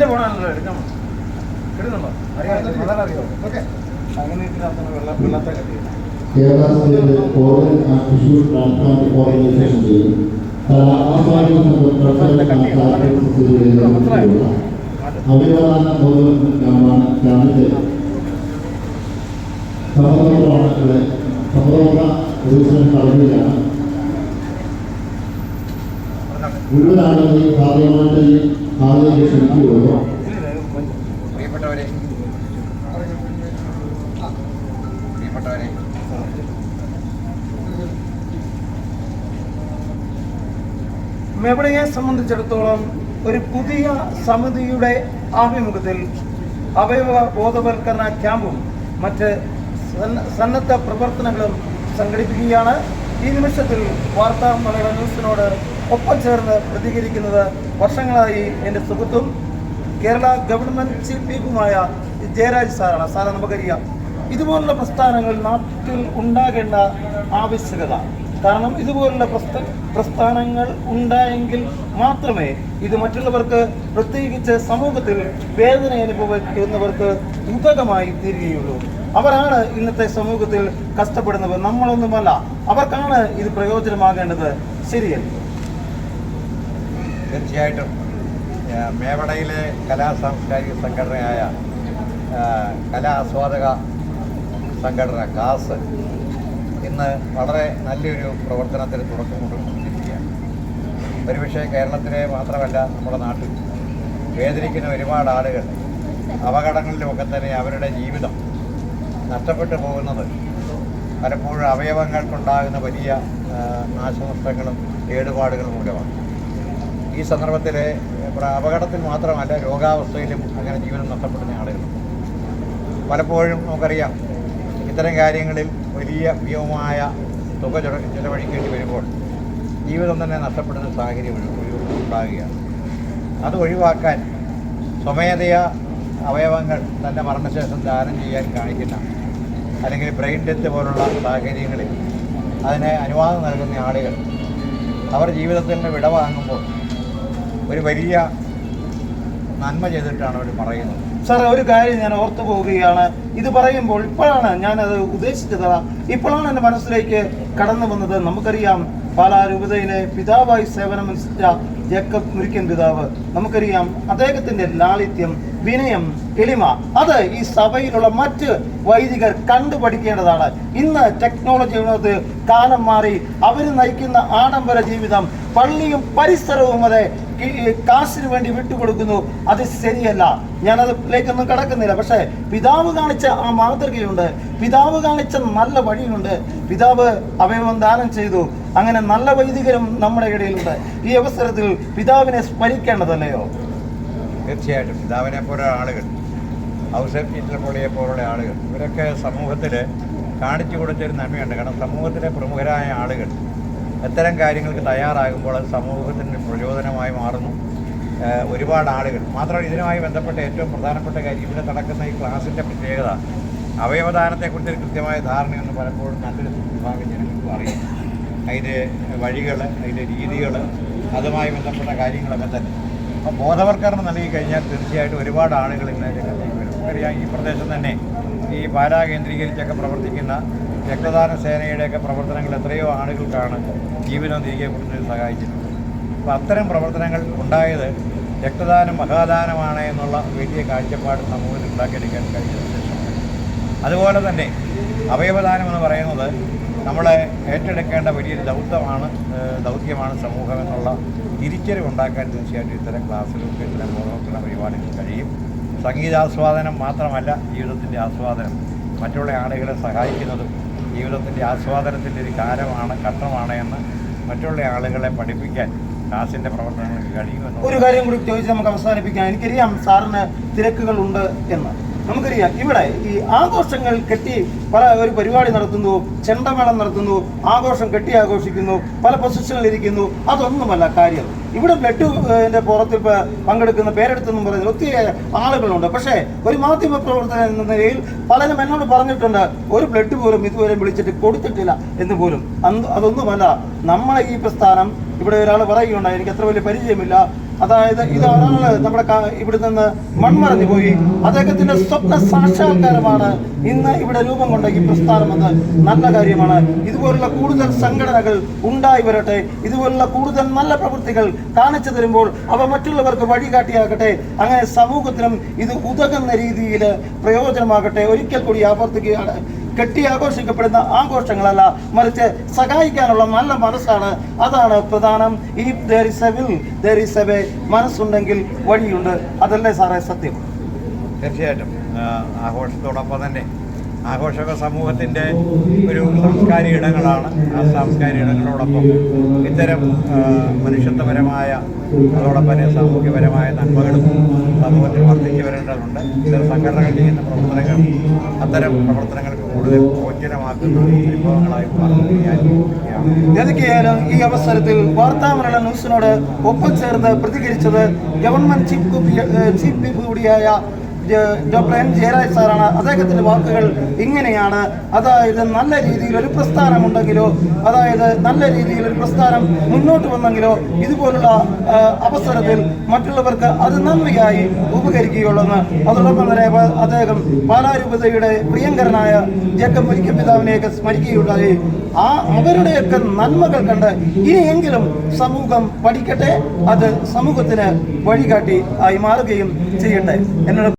എന്റെ ഫോണാണല്ലോ എടുക്കാൻ എടുക്കുന്നുണ്ടോ? അറിയാം അറിയാം. ഓക്കെ. അങ്ങനെ ഇതിനകത്താണ് വെള്ള വെള്ളത്തെ കെട്ടിയത് കേരള സ്റ്റേറ്റ് ഓറൽ ആൻഡ് ടിഷ്യൂ ട്രാൻസ്പ്ലാന്റ് ഓർഗനൈസേഷന്റെയും കലാസ്വാദക അവയവദാന ബോധവൽക്കരണ ക്യാമ്പാണ് ക്യാമ്പിന്റെ സമതോളമാണ് ഇവിടെ സമതോള വികസന കളരിയിലാണ് മുഴുവൻ ആളുകളെയും ഭാഗ്യമായിട്ട് ക്ഷണിക്കുകയുള്ളൂ പ്രിയപ്പെട്ടവരെ. പ്രിയപ്പെട്ടവരെ. മെവടയെ സംബന്ധിച്ചിടത്തോളം ഒരു പുതിയ സമിതിയുടെ ആഭിമുഖ്യത്തിൽ അവയവ ബോധവൽക്കരണ ക്യാമ്പും മറ്റ് സന്ന- സന്നദ്ധ പ്രവർത്തനങ്ങളും സംഘടിപ്പിക്കുകയാണ്. ഈ നിമിഷത്തിൽ വാർത്താ മലയാള ന്യൂസിനോട് ഒപ്പം ചേർന്ന് പ്രതികരിക്കുന്നത് വർഷങ്ങളായി എന്റെ സുഹൃത്തും കേരള ഗവൺമെന്റ് ചീഫ് വിപ്പുമായ ജയരാജ് സാറാണ്. സാറെ നമുക്കറിയാം ഇതുപോലുള്ള പ്രസ്ഥാനങ്ങൾ നാട്ടിൽ ഉണ്ടാകേണ്ട ആവശ്യകത. കാരണം ഇതുപോലുള്ള പ്രസ്ഥ പ്രസ്ഥാനങ്ങൾ ഉണ്ടായെങ്കിൽ മാത്രമേ ഇത് മറ്റുള്ളവർക്ക് പ്രത്യേകിച്ച് സമൂഹത്തിൽ വേദന അനുഭവിക്കുന്നവർക്ക് ഉതകമായി തീരുകയുള്ളൂ. അവരാണ് ഇന്നത്തെ സമൂഹത്തിൽ കഷ്ടപ്പെടുന്നവർ നമ്മളൊന്നുമല്ല. അവർക്കാണ് ഇത് പ്രയോജനമാകേണ്ടത്. ശരിയല്ലേ? തീർച്ചയായിട്ടും മേവടയിലെ കലാ സാംസ്കാരിക സംഘടനയായ കലാ ആസ്വാദക സംഘടന കാസ് ഇന്ന് വളരെ നല്ലൊരു പ്രവർത്തനത്തിന് തുടക്കം കൊണ്ടുകൊണ്ടിരിക്കുകയാണ് ഒരുപക്ഷെ കേരളത്തിലെ മാത്രമല്ല നമ്മുടെ നാട്ടിൽ. വേദനിക്കുന്ന ഒരുപാട് ആളുകൾ അപകടങ്ങളിലുമൊക്കെ തന്നെ അവരുടെ ജീവിതം നഷ്ടപ്പെട്ടു പോകുന്നത് പലപ്പോഴും അവയവങ്ങൾക്കുണ്ടാകുന്ന വലിയ നാശനഷ്ടങ്ങളും കേടുപാടുകളും മൂലമാണ്. ഈ സന്ദർഭത്തിൽ അപകടത്തിൽ മാത്രമല്ല രോഗാവസ്ഥയിലും അങ്ങനെ ജീവനം നഷ്ടപ്പെടുന്ന ആളുകൾ. പലപ്പോഴും നമുക്കറിയാം ഇത്തരം കാര്യങ്ങളിൽ വലിയ വ്യവമായ തുക ചെല- ചെലവഴിക്കേണ്ടി വരുമ്പോൾ ജീവിതം തന്നെ നഷ്ടപ്പെടുന്ന സാഹചര്യം ഉണ്ടാകുകയാണ്. അത് ഒഴിവാക്കാൻ സ്വമേധയ അവയവങ്ങൾ തന്റെ മരണശേഷം ദാനം ചെയ്യാൻ കാണിക്കുന്ന അല്ലെങ്കിൽ ബ്രെയിൻ ഡെത്ത് പോലുള്ള സാഹചര്യങ്ങളിൽ അതിനെ അനുവാദം നൽകുന്ന ആളുകൾ അവർ ജീവിതത്തിൽ നിന്ന് വിടവാങ്ങുമ്പോൾ ഒരു വലിയ നന്മ ചെയ്തിട്ടാണ് അവർ പറയുന്നത്. സാർ ഒരു കാര്യം ഞാൻ ഓർത്തു പോവുകയാണ്. ഇത് പറയുമ്പോൾ ഇപ്പോഴാണ് ഞാനത് ഉദ്ദേശിച്ചത്. ഇപ്പോഴാണ് എന്റെ മനസ്സിലേക്ക് കടന്നു വന്നത്. നമുക്കറിയാം പാലാ രൂപതയിലെ പിതാവായി സേവനമനുസരിച്ച ജേക്കബ് മുരിക്കൻ പിതാവ്. നമുക്കറിയാം അദ്ദേഹത്തിന്റെ ലാളിത്യം വിനയം എളിമ അത് ഈ സഭയിലുള്ള മറ്റ് വൈദികർ കണ്ടുപഠിക്കേണ്ടതാണ് ഇന്ന് ടെക്നോളജി ഉള്ളത് കാലം മാറി അവർ നയിക്കുന്ന ആഡംബര ജീവിതം പള്ളിയും പരിസരവും അതെ കാശിന് വേണ്ടി വിട്ടുകൊടുക്കുന്നു. അത് ശരിയല്ല. ഞാനതിലേക്കൊന്നും കടക്കുന്നില്ല. പക്ഷേ പിതാവ് കാണിച്ച ആ മാതൃകയുണ്ട്. പിതാവ് കാണിച്ച നല്ല വഴിയുണ്ട്. പിതാവ് അവയവം ദാനം ചെയ്തു. അങ്ങനെ നല്ല വൈദികരും നമ്മുടെ ഇടയിലുണ്ട്. ഈ അവസരത്തിൽ പിതാവിനെ സ്മരിക്കേണ്ടതല്ലയോ? തീർച്ചയായിട്ടും. പിതാവിനെ പോലുള്ള ആളുകൾ ഔസഫ് ചിത്രപ്പൊളിയെ പോലുള്ള ആളുകൾ ഇവരൊക്കെ സമൂഹത്തിൽ കാണിച്ചു കൊടുത്തൊരു നന്മയുണ്ട്. കാരണം സമൂഹത്തിലെ പ്രമുഖരായ ആളുകൾ ഇത്തരം കാര്യങ്ങൾക്ക് തയ്യാറാകുമ്പോൾ അത് സമൂഹത്തിന് പ്രചോദനമായി മാറുന്നു. ഒരുപാട് ആളുകൾ മാത്രമല്ല ഇതിനുമായി ബന്ധപ്പെട്ട ഏറ്റവും പ്രധാനപ്പെട്ട കാര്യം ഇവിടെ നടക്കുന്ന ഈ ക്ലാസിന്റെ പ്രത്യേകത. അവയവദാനത്തെക്കുറിച്ച് കൃത്യമായ ധാരണയൊന്നും പലപ്പോഴും നല്ലൊരു വിഭാഗം ജനങ്ങൾക്ക് അറിയാം അതിന്റെ വഴികൾ അതിന്റെ രീതികൾ അതുമായി ബന്ധപ്പെട്ട കാര്യങ്ങളൊക്കെ തന്നെ. അപ്പോൾ ബോധവൽക്കരണം നൽകി കഴിഞ്ഞാൽ തീർച്ചയായിട്ടും ഒരുപാട് ആളുകൾ ഇന്ന് രംഗത്തേക്ക് വരും. നമുക്കറിയാം ഈ പ്രദേശം തന്നെ ഈ പാരാ കേന്ദ്രീകരിച്ചൊക്കെ പ്രവർത്തിക്കുന്ന രക്തദാന സേനയുടെയൊക്കെ പ്രവർത്തനങ്ങൾ എത്രയോ ആളുകൾക്കാണ് ജീവിതം തിരികെ കൊടുക്കുന്നതിന് സഹായിച്ചിട്ടുണ്ട്. അപ്പോൾ അത്തരം പ്രവർത്തനങ്ങൾ ഉണ്ടായത് രക്തദാനം മഹാദാനമാണ് എന്നുള്ള വലിയ കാഴ്ചപ്പാട് സമൂഹത്തിൽ ഉണ്ടാക്കിയെടുക്കാൻ കഴിഞ്ഞതിന് ശേഷമാണ്. അതുപോലെ തന്നെ അവയവദാനം എന്ന് പറയുന്നത് നമ്മളെ ഏറ്റെടുക്കേണ്ട വലിയൊരു ദൗത്യമാണ് ദൗത്യമാണ് സമൂഹം എന്നുള്ള തിരിച്ചറിവുണ്ടാക്കാൻ തീർച്ചയായിട്ടും ഇത്തരം ക്ലാസ്സുകൾക്ക് ഇത്തരം ബോധവൽക്കരണ പരിപാടികൾ കഴിയും. സംഗീതാസ്വാദനം മാത്രമല്ല ജീവിതത്തിന്റെ ആസ്വാദനം. മറ്റുള്ള ആളുകളെ സഹായിക്കുന്നതും ജീവിതത്തിന്റെ ആസ്വാദനത്തിന്റെ ഒരു കാലമാണ് ഘട്ടമാണ് എന്ന് മറ്റുള്ള ആളുകളെ പഠിപ്പിക്കാൻ കാസിന്റെ പ്രവർത്തനങ്ങൾക്ക് കഴിയുമെന്ന് ഒരു കാര്യം കൂടി ചോദിച്ച് നമുക്ക് അവസാനിപ്പിക്കാം. എനിക്കറിയാം സാറിന് തിരക്കുകളുണ്ട് എന്ന്. നമുക്കറിയാം ഇവിടെ ഈ ആഘോഷങ്ങൾ കെട്ടി പല ഒരു പരിപാടി നടത്തുന്നു ചെണ്ടമേളം നടത്തുന്നു ആഘോഷം കെട്ടി ആഘോഷിക്കുന്നു പല പൊസിഷനിൽ ഇരിക്കുന്നു. അതൊന്നുമല്ല കാര്യം. ഇവിടെ ബ്ലഡ് എന്റെ പുറത്ത് ഇപ്പൊ പങ്കെടുക്കുന്ന പേരെടുത്തെന്നും പറയുന്നത് ഒത്തിരി ആളുകളുണ്ട്. പക്ഷേ ഒരു മാധ്യമ പ്രവർത്തകൻ എന്ന നിലയിൽ പലരും എന്നോട് പറഞ്ഞിട്ടുണ്ട് ഒരു ബ്ലഡ് പോലും ഇതുവരെ വിളിച്ചിട്ട് കൊടുത്തിട്ടില്ല എന്ന് പോലും. അതൊന്നുമല്ല നമ്മളെ ഈ പ്രസ്ഥാനം ഇവിടെ ഒരാൾ പറയുകയുണ്ടായി എനിക്ക് അത്ര വലിയ പരിചയമില്ല അതായത് ഇത് ഒരാൾ നമ്മുടെ ഇവിടെ നിന്ന് മൺമറഞ്ഞു പോയി. അദ്ദേഹത്തിന്റെ സ്വപ്ന സാക്ഷാത്കാരമാണ് ഇന്ന് ഇവിടെ രൂപം കൊണ്ട ഈ പ്രസ്ഥാനമെന്ന് നല്ല കാര്യമാണ്. ഇതുപോലുള്ള കൂടുതൽ സംഘടനകൾ ഉണ്ടായി വരട്ടെ. ഇതുപോലുള്ള കൂടുതൽ നല്ല പ്രവൃത്തികൾ കാണിച്ചു തരുമ്പോൾ അവ മറ്റുള്ളവർക്ക് വഴികാട്ടിയാകട്ടെ. അങ്ങനെ സമൂഹത്തിനും ഇത് ഉതകുന്ന രീതിയിൽ പ്രയോജനമാകട്ടെ. ഒരിക്കൽ കൂടി ആവർത്തിക്കുകയാണ് കെട്ടി ആഘോഷിക്കപ്പെടുന്ന ആഘോഷങ്ങളല്ല മറിച്ച് സഹായിക്കാനുള്ള നല്ല മനസ്സാണ്. അതാണ് പ്രധാനം. ഈ there is a will there is a way മനസ്സുണ്ടെങ്കിൽ വഴിയുണ്ട്. അതല്ലേ സാറേ സത്യം? തീർച്ചയായിട്ടും. ആഘോഷത്തോടൊപ്പം തന്നെ ആഘോഷക സമൂഹത്തിന്റെ ഒരു സാംസ്കാരിക ഇടങ്ങളാണ്. ആ സാംസ്കാരിക ഇടങ്ങളോടൊപ്പം ഇത്തരം മനുഷ്യത്വപരമായ അതോടൊപ്പം സാമൂഹ്യപരമായ നന്മകളും സമൂഹത്തിൽ വർദ്ധിച്ചു വരേണ്ടതുണ്ട്. ഇത്തരം സംഘടനകൾ ചെയ്യുന്ന പ്രവർത്തനങ്ങൾ അത്തരം പ്രവർത്തനങ്ങൾക്ക് കൂടുതൽ പ്രോജ്വലമാക്കുന്ന വിഭവങ്ങളായി ഈ അവസരത്തിൽ വാർത്താമരണ ന്യൂസിനോട് ഒപ്പം ചേർന്ന് പ്രതികരിച്ചത് ഗവൺമെന്റ് ചീഫ് ചീഫ് കൂടിയായ ജയരാജ് സാറാണ് അദ്ദേഹത്തിന്റെ വാക്കുകൾ ഇങ്ങനെയാണ്. അതായത് നല്ല രീതിയിൽ ഒരു പ്രസ്ഥാനമുണ്ടെങ്കിലോ അതായത് നല്ല രീതിയിൽ ഒരു പ്രസ്ഥാനം മുന്നോട്ട് വന്നെങ്കിലോ ഇതുപോലുള്ള അവസരത്തിൽ മറ്റുള്ളവർക്ക് അത് നന്മയായി ഉപകരിക്കുകയുള്ളെന്ന് അതോടൊപ്പം തന്നെ അദ്ദേഹം പാലാരൂപതയുടെ പ്രിയങ്കരനായ ജേക്കബ് മരിക്ക പിതാവിനെയൊക്കെ സ്മരിക്കുകയുണ്ടായി. ആ അവരുടെയൊക്കെ നന്മകൾ കണ്ട് ഇനിയെങ്കിലും സമൂഹം പഠിക്കട്ടെ അത് സമൂഹത്തിന് വഴികാട്ടി ആയി മാറുകയും ചെയ്യട്ടെ. എന്നോട്